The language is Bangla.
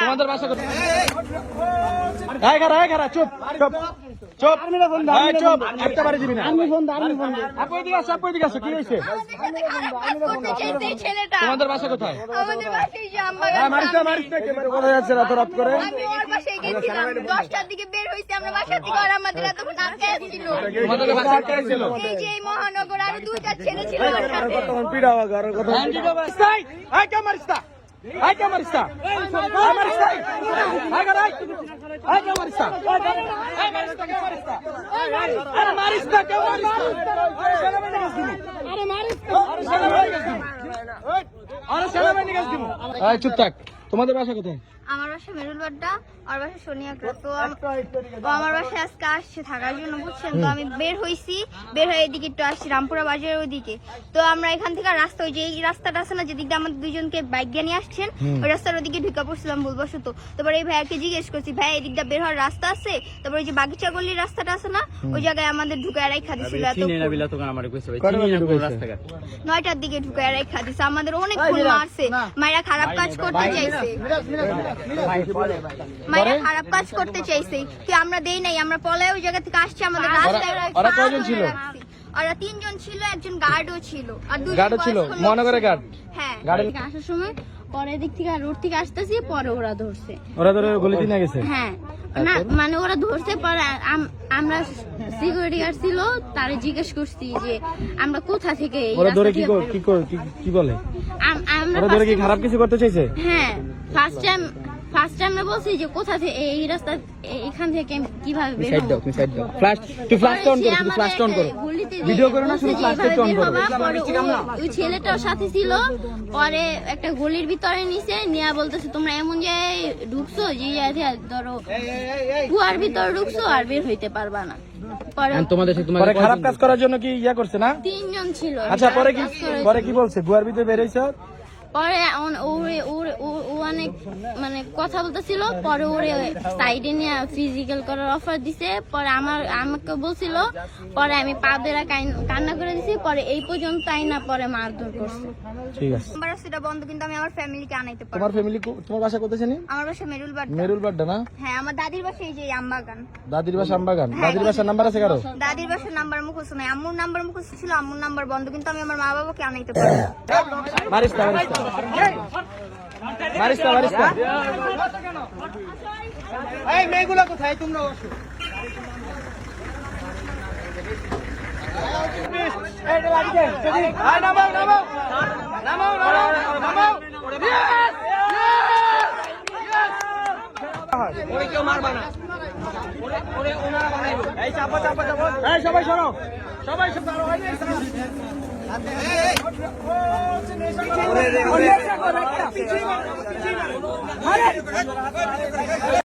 তোমাদের বাসা কোথায় খারা এই খারা চুপ চুপ চুপ এই চুপ একটা বাড়ি দিবি না আপু এদিকে আসো আপু এদিকে আসো কি হয়েছে আমাদের সাথে খারাপ কাজ করতে চাইছে এই ছেলেটা তোমাদের বাসা কোথায় আমাদের বাসায় যে হ্যাঁ, মারিস না মারিস না ক্যামেরা কোথায় যাচ্ছে রাত রাত করে আমি ওর বাসায় গেছিলাম দশটার দিকে বের হয়েছি আমরা বাসা থেকে আর আমাদের এতক্ষণ আটকে ছিল তোমাদের বাসা কে ছিল এই যে এই মহানগর আরও দুইটা ছেলে ছিল ওর সাথে তখন পিড়া হবে কথা এই এই কে এই কে মারিস না এই Marista. না Marista. কর এই এই Marista. মারিস Marista এই Marista. না Marista মারিস Marista. আরে Marista. আরে গাছ দিবি আরে গাছ দিবি এই চুপ থাক তোমাদের বাসা কোথায় আমার বাসা মেরুল বাড্ডা আর বাসা সোনিয়াগ্রা তো আমার বাসায় আজকে আসছে থাকার জন্য বুঝছেন? তো আমি বের হয়েছি বের হয়ে এদিকে একটু আসছি রামপুরা বাজারের ওইদিকে। তো আমরা এখান থেকে রাস্তা ওই যে এই রাস্তাটা আছে না যেদিক দিয়ে আমাদের দুজনকে বাইক নিয়ে আসছেন ওই রাস্তার ওদিকে ঢুকে পড়ছিলাম ভুলবশত। তারপরে এই ভাইয়াকে জিজ্ঞেস করছি ভাই এদিক দিয়ে বের হওয়ার রাস্তা আছে? তারপরে ওই যে বাগিচা গলির রাস্তাটা আছে না ওই জায়গায় আমাদের ঢুকে রাখা দিছিল এত নয়টার দিকে ঢুকে রাখা দিছে আমাদের অনেক মারছে। মায়েরা খারাপ কাজ করতে চাইছে। মায়েরা খারাপ কাজ করতে চাইছে। কি আমরা দেই নাই? আমরা পলায় ওই জায়গা থেকে আসছি আমাদের রাস্তায় ওরা কয়জন ছিল? ওরা তিনজন ছিল একজন গার্ডও ছিল। আর দুজন ছিল? মহানগরের গার্ড হ্যাঁ। আসার সময় পরে দিক থেকে রোড থেকে আসতেছি পরে ওরা ধরছে। ওরা ধরে গলিতে না গেছে? হ্যাঁ। না মানে ওরা ধরছে পরে আম- আমরা সিকিউরিটি গার্ড ছিল তারে জিজ্ঞেস করছি যে আমরা কোথা থেকে এই ওরা ধরে কি কি- কি বলে? আমরা ধরে কি খারাপ কিছু করতে চাইছে? হ্যাঁ ফার্স্ট টাইম ফার্স্ট টাইম বলছি যে কোথা থেকে এই রাস্তা এখান থেকে কীভাবে বের সাইড দাও তুমি সাইড দাও। ফ্ল্যাশ তুই ফ্ল্যাশ অন করো ফ্ল্যাশ অন করো। ভিডিও করো না শুধু ফ্ল্যাশ অন করো। ওই ছেলেটার সাথে ছিল। পরে একটা গলির ভিতরে নিছে নিয়া বলতেছে তোমরা এমন জায়গায় ঢুকছো যে জায়গায় ধরো কুয়ার ভিতরে ঢুকছো আর বের হইতে পারবা না। পরে তোমাদের খারাপ কাজ করার জন্য কি ইয়া করছে না? তিনজন ছিল। আচ্ছা পরে কি পরে কি বলছে? গুয়ার ভিতরে বেরিয়েছ পরে ওরে ওরে ও- অনেক মানে কথা বলতেছিল পরে ওরে সাইডে নিয়ে ফিজিক্যাল করার অফার দিছে পরে আমার আমাকে বলছিল পরে আমি পা কাইন- কান্না করে দিছি পরে এই পর্যন্ত তাই না পরে মারধর করছে। ঠিক আছে। আমার সেটা বন্ধ কিন্তু আমি আমার ফ্যামিলিকে আনাইতে পারব। তোমার ফ্যামিলি তোমার বাসা কোথায় জানি? আমার বাসা মেরুল বাড্ডা মেরুল বাড্ডা না? হ্যাঁ আমার দাদির বাসা এই যে আমবাগান। দাদির বাসা আমবাগান? দাদির বাসার নাম্বার আছে কারও? দাদির বাসার নাম্বার মুখস্থ নাই। আম্মুর নাম্বার মুখস্থ ছিল আম্মুর নাম্বার বন্ধ কিন্তু আমি আমার মা বাবাকে আনাইতে পারব। মারিস না। মারিস না মারিস না এই মেয়েগুলো কোথায়? তোমরা বসো। নামাও নামাও নামাও নামাও নামাও Yes! Yes! Yes! ওরে কেউ মারবা না। ওরে ওরে ওনারা বানাইবো। এই চাপা চাপা চাপা। এই সবাই সরো। সবাই সরো। রে ওরে